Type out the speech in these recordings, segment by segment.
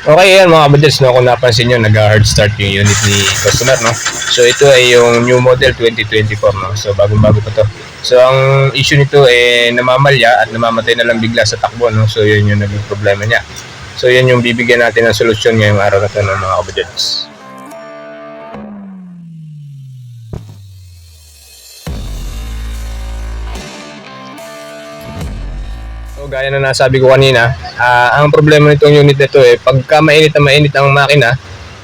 Okay, yan mga kabadyads, no? Kung napansin nyo, nag-hard start yung unit ni customer, no? So, ito ay yung new model 2024, no? So, bagong-bago pa to. So, ang issue nito eh namamalya at namamatay na lang bigla sa takbo, no? So, yun yung naging problema niya. So, yan yung bibigyan natin ng solusyon ngayong araw na to, no, mga kabadyads. So, gaya na nasabi ko kanina, ah, ang problema nitong unit na ito eh, pagka mainit na mainit ang makina,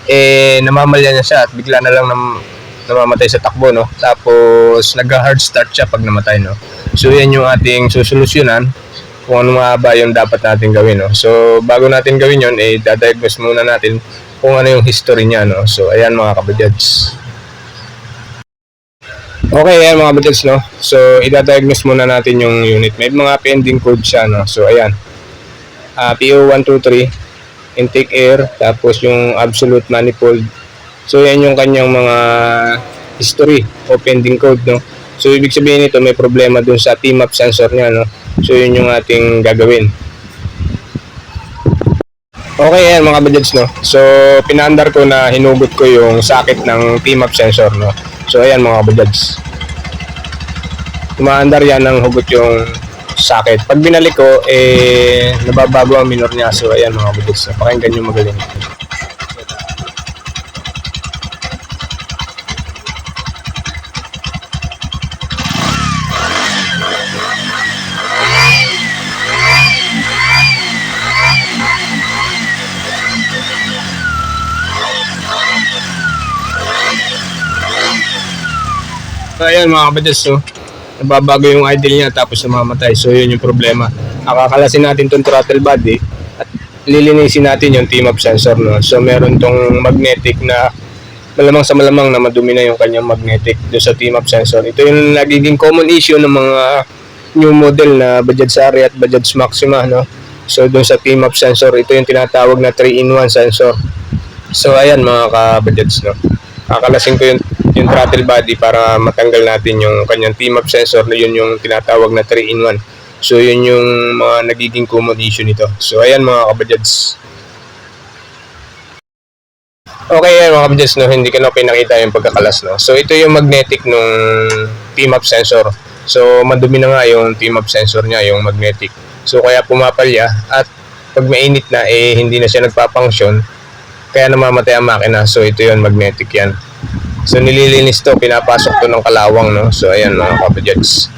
eh, namamalya niya siya at bigla na lang nam, namamatay sa takbo, no? Tapos, nag-hard start siya pag namatay, no? So, yan yung ating susolusyonan kung ano nga ba yung dapat natin gawin, no? So, bago natin gawin yon eh, dadiagnose muna natin kung ano yung history niya, no? So, ayan mga kabadyads. Okay, ayan mga kabadyads, no? So, idadiagnose muna natin yung unit. May mga pending code siya, no? So, ayan. Ah, PO123, intake air, tapos yung absolute manifold. So, yan yung kanyang mga history o pending code, no? So, ibig sabihin nito, may problema dun sa T-map sensor niya, no? So, yun yung ating gagawin. Okay, yan mga budgets, no? So, pinaandar ko na hinugot ko yung socket ng T-map sensor, no? So, ayan mga budgets. Tumaandar yan ng hugot yung socket. Pag binalik ko, eh, nababago ang minor niya. So, ayan mga budgets. No? Pakinggan nyo magaling. Ayan mga kabadyads, no? Nababago yung idle niya tapos namamatay. So, yun yung problema. Akakalasin natin tong throttle body at lilinisin natin yung team-up sensor, no? So, meron tong magnetic na malamang sa malamang na madumi na yung kanyang magnetic doon sa team-up sensor. Ito yung nagiging common issue ng mga new model na Bajaj Sari at Bajaj Maxima, no? So, doon sa team-up sensor, ito yung tinatawag na 3-in-1 sensor. So, ayan mga ka-Bajads, no? kakalasin ko yung, yung throttle body para matanggal natin yung kanyang team-up sensor na yun yung tinatawag na 3-in-1. So, yun yung mga nagiging common issue nito. So, ayan mga kabajads. Okay, ayan mga kabajads, no? hindi ko na pinakita yung pagkakalas. No? So, ito yung magnetic nung team-up sensor. So, madumi na nga yung team-up sensor niya, yung magnetic. So, kaya pumapalya at pag mainit na, eh, hindi na siya nagpapunction kaya namamatay ang makina. So ito yun, magnetic yan. So nililinis to, pinapasok to ng kalawang, no? So ayan mga kapajads.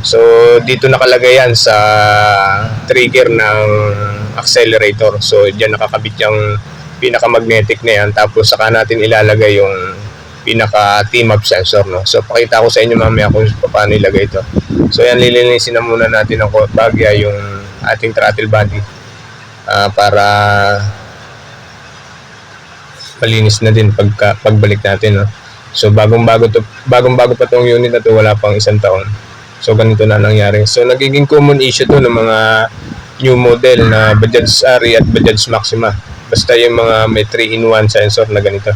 So dito nakalagay yan sa trigger ng accelerator. So diyan nakakabit yung pinaka-magnetic na yan. Tapos saka natin ilalagay yung pinaka team-up sensor, no? So pakita ko sa inyo mamaya kung paano ilagay ito. So yan, lilinisin na muna natin ng bagya yung ating throttle body ah, para malinis na din pagka, pagbalik natin. No? So bagong-bago to, bagong-bago pa tong unit na to, wala pang isang taon. So ganito na nangyari. So nagiging common issue to ng mga new model na Bajaj Sari at Bajaj Maxima. Basta yung mga may 3-in-1 sensor na ganito.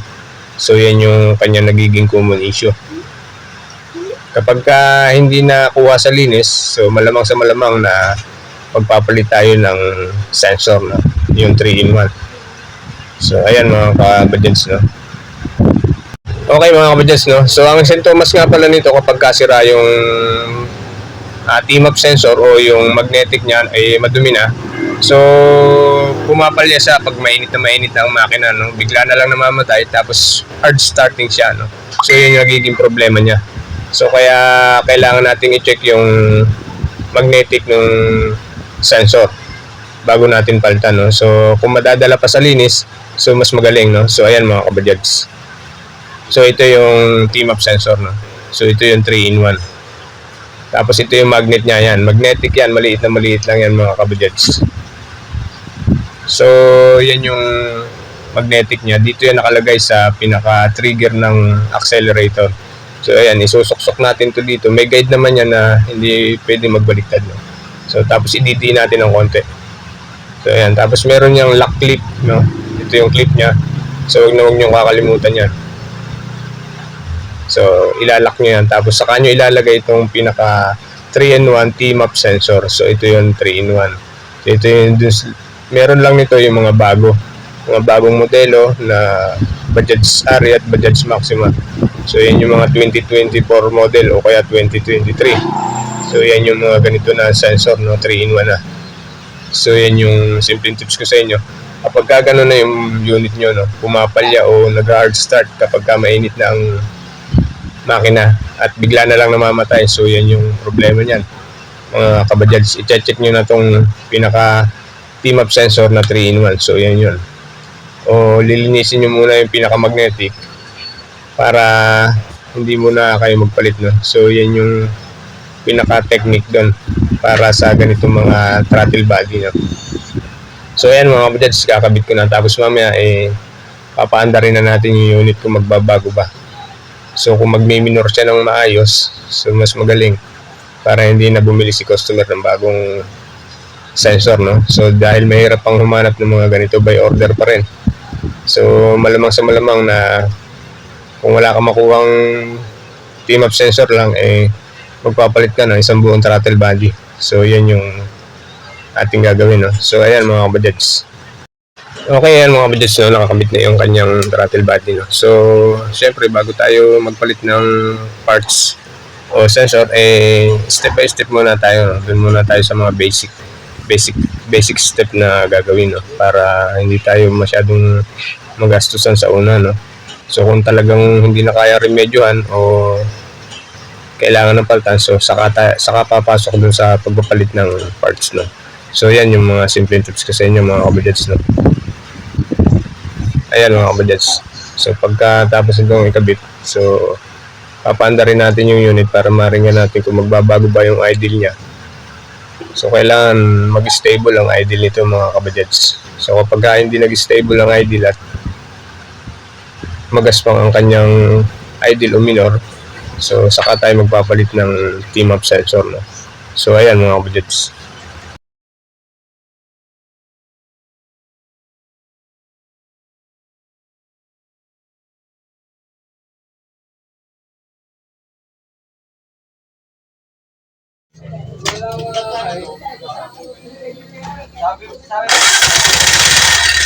So yan yung kanya nagiging common issue. Kapag ka hindi na kuha sa linis, so malamang sa malamang na magpapalit tayo ng sensor na yung 3-in-1. So, ayan mga kabadyads, no? Okay mga kabadyads, no? So, ang sintomas nga pala nito kapag kasira yung uh, team-up sensor o yung magnetic niyan ay madumi na. So, pumapalya siya pag mainit na mainit na ang makina, no? Bigla na lang namamatay tapos hard starting siya, no? So, yun yung nagiging problema niya. So, kaya kailangan nating i-check yung magnetic ng sensor bago natin palitan, no? So, kung madadala pa sa linis, So, mas magaling, no? So, ayan mga kabadyads. So, ito yung team-up sensor, no? So, ito yung 3-in-1. Tapos, ito yung magnet niya, yan. Magnetic yan, maliit na maliit lang yan mga kabadyads. So, yan yung magnetic niya. Dito yan nakalagay sa pinaka-trigger ng accelerator. So, ayan, isusok-sok natin to dito. May guide naman yan na hindi pwede magbaliktad, no? So, tapos, iditi natin ng konti. So, ayan. Tapos, meron niyang lock clip, no? Ito yung clip niya. So, huwag na huwag niyong kakalimutan yan. So, ilalak niyo yan. Tapos, saka niyo ilalagay itong pinaka 3-in-1 T-map sensor. So, ito yung 3-in-1. So, ito yung dun, Meron lang nito yung mga bago. Mga bagong modelo na Bajaj Ari at Bajaj Maxima. So yan yung mga 2024 model o kaya 2023. So yan yung mga ganito na sensor no 3 in 1 na. So yan yung simple tips ko sa inyo. Kapag ka na yung unit nyo, no, pumapalya o nag-hard start kapag ka mainit na ang makina at bigla na lang namamatay. So yan yung problema niyan. Mga kabadyals, i-check nyo na tong pinaka team up sensor na 3 in 1. So yan yun. O lilinisin nyo muna yung pinaka magnetic para hindi muna kayo magpalit no. So yan yung pinaka technique doon para sa ganitong mga throttle body no. So ayan mga kabadyals, kakabit ko na tapos mamaya eh papaanda rin na natin yung unit kung magbabago ba. So kung magmi-minor siya ng maayos, so mas magaling para hindi na bumili si customer ng bagong sensor no. So dahil mahirap pang humanap ng mga ganito by order pa rin. So malamang sa malamang na kung wala ka makuhang team up sensor lang eh magpapalit ka ng isang buong throttle body. So yan yung ating gagawin no. So ayan mga kabadjets. Okay yan mga kabadjets no, nakakabit na yung kanyang throttle body no. So syempre bago tayo magpalit ng parts o sensor eh step by step muna tayo no. Doon muna tayo sa mga basic basic basic step na gagawin no para hindi tayo masyadong magastusan sa una no. So kung talagang hindi na kaya remedyohan o kailangan ng palitan, so saka, ta- saka papasok dun sa pagpapalit ng parts no. So yan yung mga simple tips ko sa inyo mga kabadjets no. Ayan mga kabadjets. So pagkatapos itong ikabit, so papaanda rin natin yung unit para maringan natin kung magbabago ba yung idle niya. So kailangan mag-stable ang idle nito mga kabadjets. So kapag ka hindi nag-stable ang idle at magaspang ang kanyang idle o minor, so saka tayo magpapalit ng team up sensor. No? So ayan mga kabadjets. Sabi, sabi.